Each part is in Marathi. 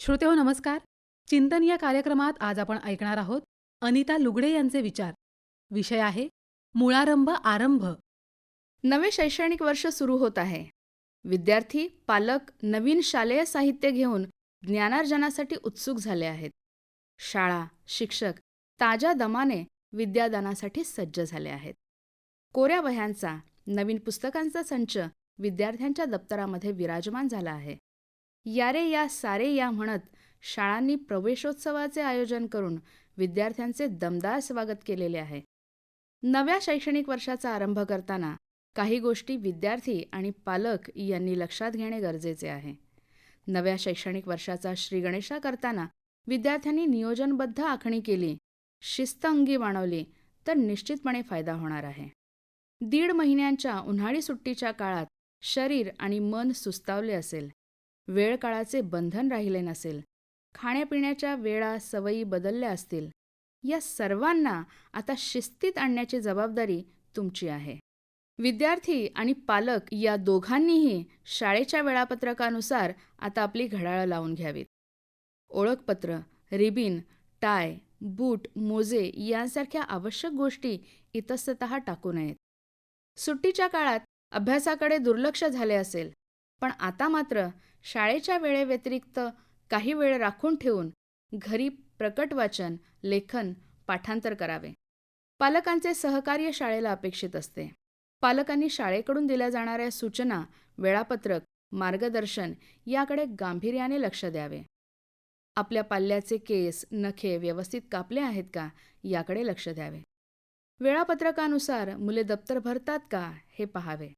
श्रोतेहो नमस्कार. चिंतन या कार्यक्रमात आज आपण ऐकणार आहोत अनिता लुगडे यांचे विचार. विषय आहे मुळारंभ आरंभ. नवे शैक्षणिक वर्ष सुरू होत आहे. विद्यार्थी पालक नवीन शालेय साहित्य घेऊन ज्ञानार्जनासाठी उत्सुक झाले आहेत. शाळा शिक्षक ताज्या दमाने विद्यादानासाठी सज्ज झाले आहेत. कोऱ्या वह्यांचा नवीन पुस्तकांचा संच विद्यार्थ्यांच्या दप्तरामध्ये विराजमान झाला आहे. यारे या सारे या म्हणत शाळांनी प्रवेशोत्सवाचे आयोजन करून विद्यार्थ्यांचे दमदार स्वागत केलेले आहे. नव्या शैक्षणिक वर्षाचा आरंभ करताना काही गोष्टी विद्यार्थी आणि पालक यांनी लक्षात घेणे गरजेचे आहे. नव्या शैक्षणिक वर्षाचा श्रीगणेशा करताना विद्यार्थ्यांनी नियोजनबद्ध आखणी केली शिस्त अंगी बाणवली तर निश्चितपणे फायदा होणार आहे. दीड महिन्यांच्या उन्हाळी सुट्टीच्या काळात शरीर आणि मन सुस्तावले असेल वेळ काळाचे बंधन राहिले नसेल. खाण्यापिण्याच्या वेळा सवयी बदलल्या असतील. या सर्वांना आता शिस्तीत आणण्याची जबाबदारी तुमची आहे. विद्यार्थी आणि पालक या दोघांनीही शाळेच्या वेळापत्रकानुसार आता आपली घड्याळं लावून घ्यावीत. ओळखपत्र रिबीन टाय बूट मोजे यांसारख्या आवश्यक गोष्टी इतस्तत टाकू नयेत. सुट्टीच्या काळात अभ्यासाकडे दुर्लक्ष झाले असेल पण आता मात्र शाळेच्या वेळेव्यतिरिक्त काही वेळ राखून ठेवून घरी प्रकट वाचन लेखन पाठांतर करावे. पालकांचे सहकार्य शाळेला अपेक्षित असते. पालकांनी शाळेकडून दिल्या जाणाऱ्या सूचना वेळापत्रक मार्गदर्शन याकडे गांभीर्याने लक्ष द्यावे. आपल्या पाल्याचे केस नखे व्यवस्थित कापले आहेत का याकडे लक्ष द्यावे. वेळापत्रकानुसार मुले दप्तर भरतात का हे पहावे.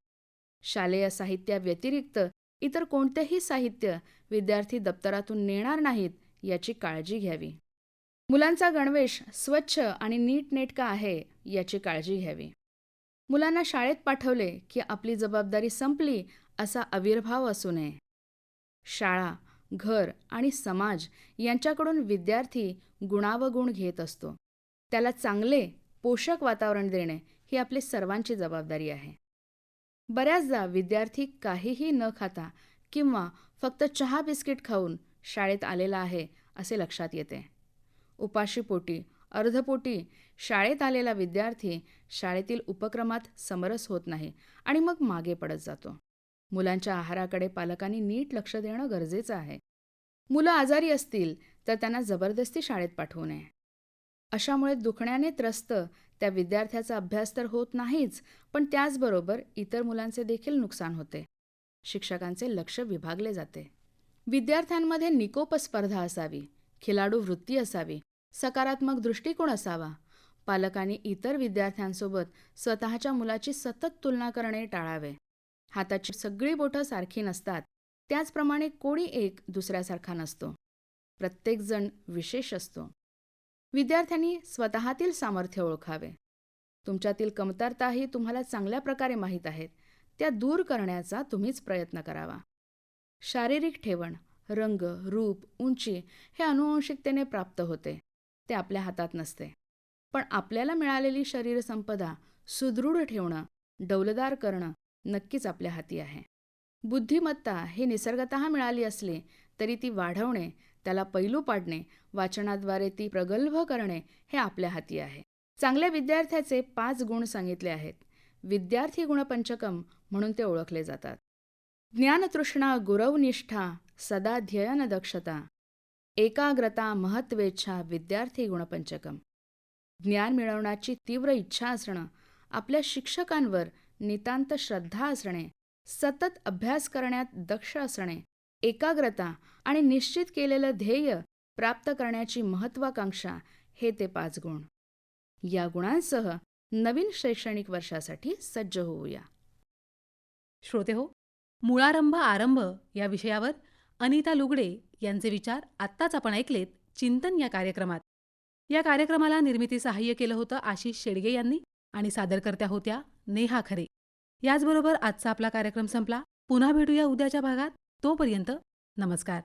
शालेय साहित्याव्यतिरिक्त इतर कोणतेही साहित्य विद्यार्थी दप्तरातून नेणार नाहीत याची काळजी घ्यावी. मुलांचा गणवेश स्वच्छ आणि नीटनेटका आहे याची काळजी घ्यावी. मुलांना शाळेत पाठवले की आपली जबाबदारी संपली असा आविर्भाव असू नये. शाळा घर आणि समाज यांच्याकडून विद्यार्थी गुणावगुण घेत असतो. त्याला चांगले पोषक वातावरण देणे ही आपली सर्वांची जबाबदारी आहे. बऱ्याचदा विद्यार्थी काहीही न खाता किंवा फक्त चहा बिस्किट खाऊन शाळेत आलेला आहे असे लक्षात येते. उपाशीपोटी अर्धपोटी शाळेत आलेला विद्यार्थी शाळेतील उपक्रमात समरस होत नाही आणि मग मागे पडत जातो. मुलांच्या आहाराकडे पालकांनी नीट लक्ष देणं गरजेचं आहे. मुलं आजारी असतील तर त्यांना जबरदस्ती शाळेत पाठवू नये. अशामुळे दुखण्याने त्रस्त त्या विद्यार्थ्याचा अभ्यास तर होत नाहीच पण त्याचबरोबर इतर मुलांचे देखील नुकसान होते. शिक्षकांचे लक्ष विभागले जाते. विद्यार्थ्यांमध्ये निकोप स्पर्धा असावी खिलाडू वृत्ती असावी सकारात्मक दृष्टिकोन असावा. पालकांनी इतर विद्यार्थ्यांसोबत स्वतःच्या मुलाची सतत तुलना करणे टाळावे. हाताची सगळी बोटं सारखी नसतात त्याचप्रमाणे कोणी एक दुसऱ्यासारखा नसतो. प्रत्येकजण विशेष असतो. विद्यार्थ्यांनी स्वतःतील सामर्थ्य ओळखावे. तुमच्यातील कमतरताही तुम्हाला चांगल्या प्रकारे माहीत आहेत. त्या दूर करण्याचा तुम्हीच प्रयत्न करावा. शारीरिक ठेवण रंग रूप उंची हे अनुवंशिकतेने प्राप्त होते. ते आपल्या हातात नसते. पण आपल्याला मिळालेली शरीर संपदा सुदृढ ठेवणं डौलदार करणं नक्कीच आपल्या हाती आहे. बुद्धिमत्ता ही निसर्गत मिळाली असली तरी ती वाढवणे त्याला पैलू पाडणे वाचनाद्वारे ती प्रगल्भ करणे हे आपल्या हाती आहे. चांगल्या विद्यार्थ्याचे पाच गुण सांगितले आहेत. विद्यार्थी गुणपंचकम म्हणून ते ओळखले जातात. ज्ञानतृष्णा गुरवनिष्ठा सदा दक्षता एकाग्रता महत्वेच्छा विद्यार्थी गुणपंचकम. ज्ञान मिळवण्याची तीव्र इच्छा असणं आपल्या शिक्षकांवर नितांत श्रद्धा असणे सतत अभ्यास करण्यात दक्ष असणे एकाग्रता आणि निश्चित केलेलं ध्येय प्राप्त करण्याची महत्वाकांक्षा हे ते पाच गुण. या गुणांसह नवीन शैक्षणिक वर्षासाठी सज्ज होऊया. श्रोते हो मुळारंभ आरंभ या विषयावर अनिता लुगडे यांचे विचार आत्ताच आपण ऐकलेत चिंतन या कार्यक्रमात. या कार्यक्रमाला निर्मिती सहाय्य केलं होतं आशिष शेडगे यांनी आणि सादरकर्त्या होत्या नेहा खरे. याचबरोबर आजचा आपला कार्यक्रम संपला. पुन्हा भेटूया उद्याच्या भागात. तोपर्यंत नमस्कार.